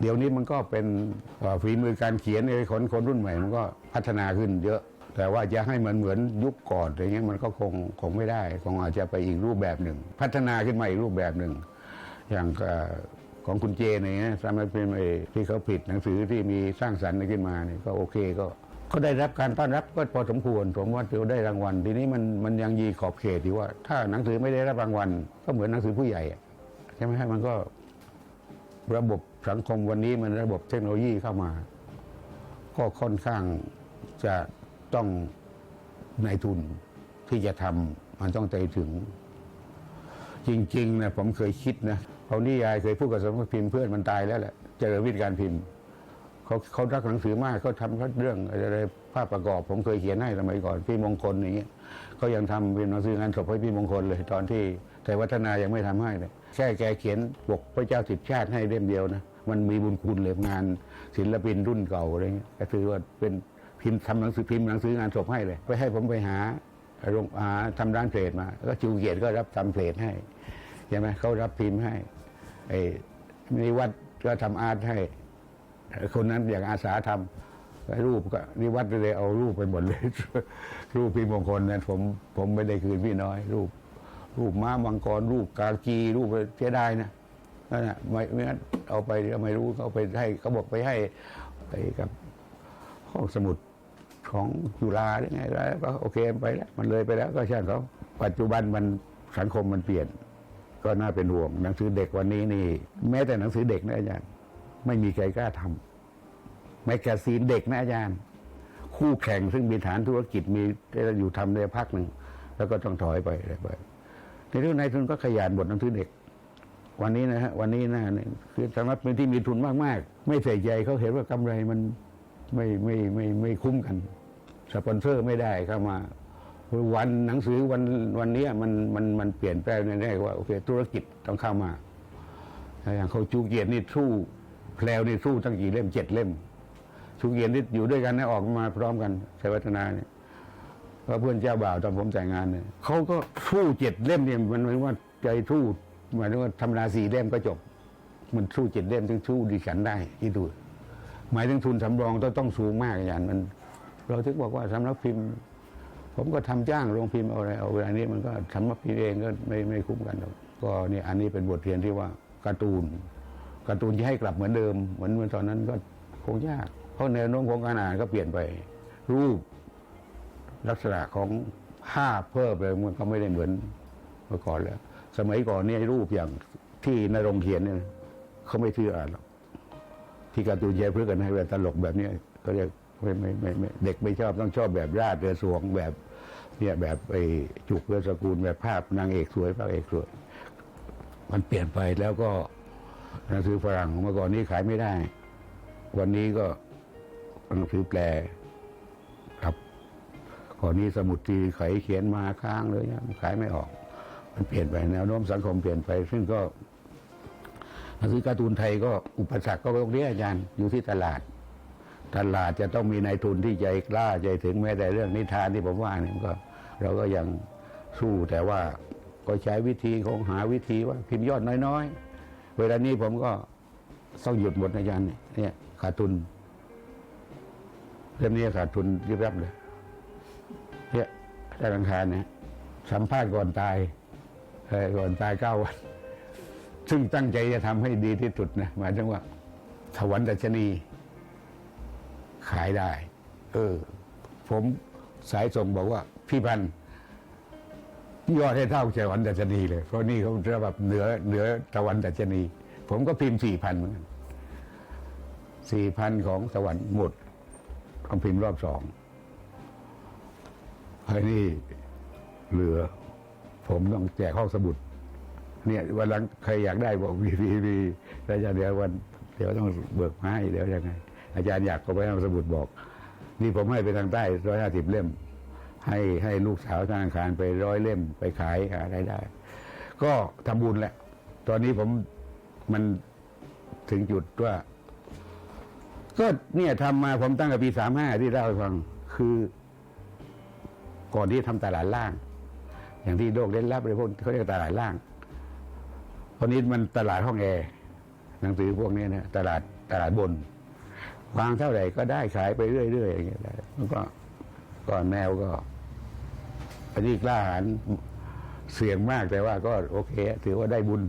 เดี๋ยวนี้มันก็เป็นฝีมือการเขียนในคนคนรุ่นใหม่มันก็พัฒนาขึ้นเยอะ แต่ว่าจะให้มันเหมือนยุคก่อนอย่างเงี้ยมันก็คงคงไม่ได้ คงอาจจะไปอีกรูปแบบหนึ่ง พัฒนาขึ้นมาอีกรูปแบบหนึ่ง อย่างของคุณเจเนี่ยนะสมัยเป็นไอ้ที่เขาผิดหนังสือที่มีสร้างสรรค์ขึ้นมาเนี่ยก็โอเคก็ ก็ได้รับการต้อนรับก็พอสมควรผมว่าถือได้รางวัล ทีนี้มันมันยังยีขอบเขตอยู่ว่า ถ้าหนังสือไม่ได้รับรางวัล ก็เหมือนหนังสือผู้ใหญ่ใช่ไหมฮะมันก็ระบบสังคมวันนี้มันระบบเทคโนโลยีเข้ามา ก็ค่อนข้างจะต้องในายทุนที่จะทำมันต้องใจถึง จริงๆนะผมเคยคิดนะเขานิยายเคยพูดกับสำนักพิมพ์เพื่อนมันตายแล้วแหละเจริญวิทย์การพิมพ์ เขาเขารักหนังสือมากเขาทำเรื่องอะไรภาพประกอบ ผมเคยเขียนให้สมัยก่อนพี่มงคลอย่างเงี้ยเขายังทำเป็นหนังสืองานศพให้พี่มงคลเลย ตอนที่แต่วัฒนายังไม่ทำให้เลยแค่แกเขียนปกพระเจ้าสิทธิชาติให้เล่มเดียวนะมันมีบุญคุณเลยงานศิลปินรุ่นเก่าอะไรเงี้ยก็ถือว่าเป็นพิมพ์ทำหนังสือพิมพ์หนังสืองานศพให้เลย ไปให้ผมไปหาโรงหาทำร้านเพลทมาแล้วก็จูเกียรติก็รับทำเพลทให้ใช่ไหมเขารับพิมพ์ให้ไอ้ในวัดก็ทำอาร์ตให้ คนนั้นอย่างอาสาทำรูปก็นิวัดเลยเอารูปไปหมดเลย รูปพี่มงคลนั้นผมผมไม่ได้คืนพี่น้อย รูป รูปม้ามังกร รูปกากีรูปเสียดายนะนั่นแหะไม่ไม่งั้นเอาไปก็ไม่รู้เขาไปให้เขาบอกไปให้ไปกับห้องสมุดของจุฬาหรือไงแล้วก็โอเคไปแล้ว มันเลยไปแล้วก็ช่างเขาปัจจุบันมันสังคมมันเปลี่ยน ก็น่าเป็นห่วงหนังสือเด็กวันนี้นี่ แม้แต่หนังสือเด็กนะอาจารย์ ไม่มีใครกล้าทำแมกกาซีนเด็กนะอาจารย์ คู่แข่งซึ่งมีฐานธุรกิจมีอยู่ทำได้พักหนึ่ง แล้วก็ต้องถอยไปอะไรไปในเรื่องนายทุนก็ขยันบทหนังสือเด็ก วันนี้นะฮะวันนี้นะเนี่ยคือสำหรับเป็นที่มีทุนมากๆ ไม่ใส่ใจเขาเห็นว่ากำไรมันไม่ไม่ไม่ไม่คุ้มกันสปอนเซอร์ไม่ได้เข้ามาวันหนังสือวันวันนี้มันมันมันเปลี่ยนแปลงแน่ๆว่าโอเคธุรกิจต้องเข้ามาอย่างเขาจูเกียรตินี่สู้ แพลวนี่สู้ตั้งกี่เล่มเจ็ดเล่มจูเกียรตินี่อยู่ด้วยกันนะออกมาพร้อมกันชัยวัฒนาเนี่ยก็เพื่อนเจ้าบ่าวตอนผมแต่งงานเนี่ยเขาก็สู้เจ็ดเล่มเนี่ยมันหมายว่าใจสู้หมายถึงว่าธรรมดาสี่เล่มก็จบ มันสู้เจ็ดเล่มถึงสู้ดิฉันได้ที่ดูหมายถึงทุนสำรองต้องต้องสูงมากอย่างมัน เราถึงบอกว่าสำนักพิมพ์ ผมก็ทำจ้างโรงพิมพ์เอาอะไรเอาเวลานี้มันก็สำนักพิมพ์เองก็ไม่ไม่คุ้มกันหรอกก็เนี่ยอันนี้เป็นบทเรียนที่ว่าการ์ตูน การ์ตูนจะให้กลับเหมือนเดิม เหมือนเมื่อตอนนั้นก็คงยาก เพราะแนวโน้มของการอ่านก็เปลี่ยนไป รูปลักษณะของภาพเพิ่มเลยมันก็ไม่ได้เหมือนเมื่อก่อนแล้ว สมัยก่อนเนี่ยรูปอย่างที่นรงเขียนเนี่ยเขาไม่ชื่ออ่านหรอกที่การ์ตูนแย่เพื่อกันให้แบบตลกแบบเนี้ยก็เรียกไม่ไม่ไม่ไม่เด็กไม่ชอบต้องชอบแบบราดเรือสวงแบบเนี่ยแบบไอ้จุกเรือสกุลแบบภาพนางเอกสวยพระเอกสวย มันเปลี่ยนไปแล้วก็ หนังสือฝรั่งเมื่อก่อนนี้ขายไม่ได้ วันนี้ก็หนังสือแปลครับก่อนนี้สมุดที่ไขเขียนมาค้างเลยเนี่ยขายไม่ออก มันเปลี่ยนไปแนวโน้มสังคมเปลี่ยนไป ซึ่งก็หนังสือการ์ตูนไทยก็อุปสรรคก็ตรงนี้อาจารย์อยู่ที่ตลาด ตลาดจะต้องมีนายทุนที่ใจกล้าใจถึงแม้แต่เรื่องนิทานที่ผมว่าเนี่ยก็ เราก็ยังสู้แต่ว่าก็ใช้วิธีของหาวิธีว่าพิมพ์ยอดน้อยๆ เวลานี้ผมก็ต้องหยุดหมดนะอาจารย์เนี่ยเนี่ยขาดทุนเรื่องนี้ขาดทุนยิบรับเลยเนี่ยธนาคารเนี่ยสัมภาษณ์ก่อนตายก่อนตายเก้าวัน ซึ่งตั้งใจจะทำให้ดีที่สุดนะหมายถึงว่าถวันดัชนี ขายได้ เออ ผมสายส่งบอกว่า พี่พันธ์ ยอดให้เท่าถวันดัชนีเลย เพราะนี่เขาจะแบบเหนือเหนือตะวันดัชนี ผมก็พิมพ์สี่พันเหมือนกันสี่พันของตะวันหมดต้องพิมพ์รอบสองไอ้นี่เหลือ ผมต้องแจกห้องสมุด เนี่ยวันหลังใครอยากได้บอกมีมีมีอาจารย์เดี๋ยววันเดี๋ยวต้องเบิกมาให้เดี๋ยวยังไง อาจารย์อยากก็ไปเอาสมุดบอก นี่ผมให้ไปทางใต้ร้อยห้าสิบเล่ม ให้ให้ลูกสาวธนาคารไปร้อยเล่มไปขายอะไราได้ ก็ทำบุญแหละ ตอนนี้ผมมันถึงจุดว่า ก็เนี่ยทำมาผมตั้งแต่ปีสามห้าที่เล่าให้ฟังคือ ก่อนที่ทำตลาดล่าง อย่างที่โลกเล่นรับเลยพวกเขาเรียกตลาดล่าง ตอนนี้มันตลาดห้องแอร์หนังสือพวกนี้นะตลาดตลาดบนวางเท่าไหร่ก็ได้ขายไปเรื่อยๆอย่างเงี้ยแล้วก็ก่อนแมวก็ อันนี้กล้าหารเสี่ยงมากแต่ว่าก็โอเค ถือว่าได้บุญ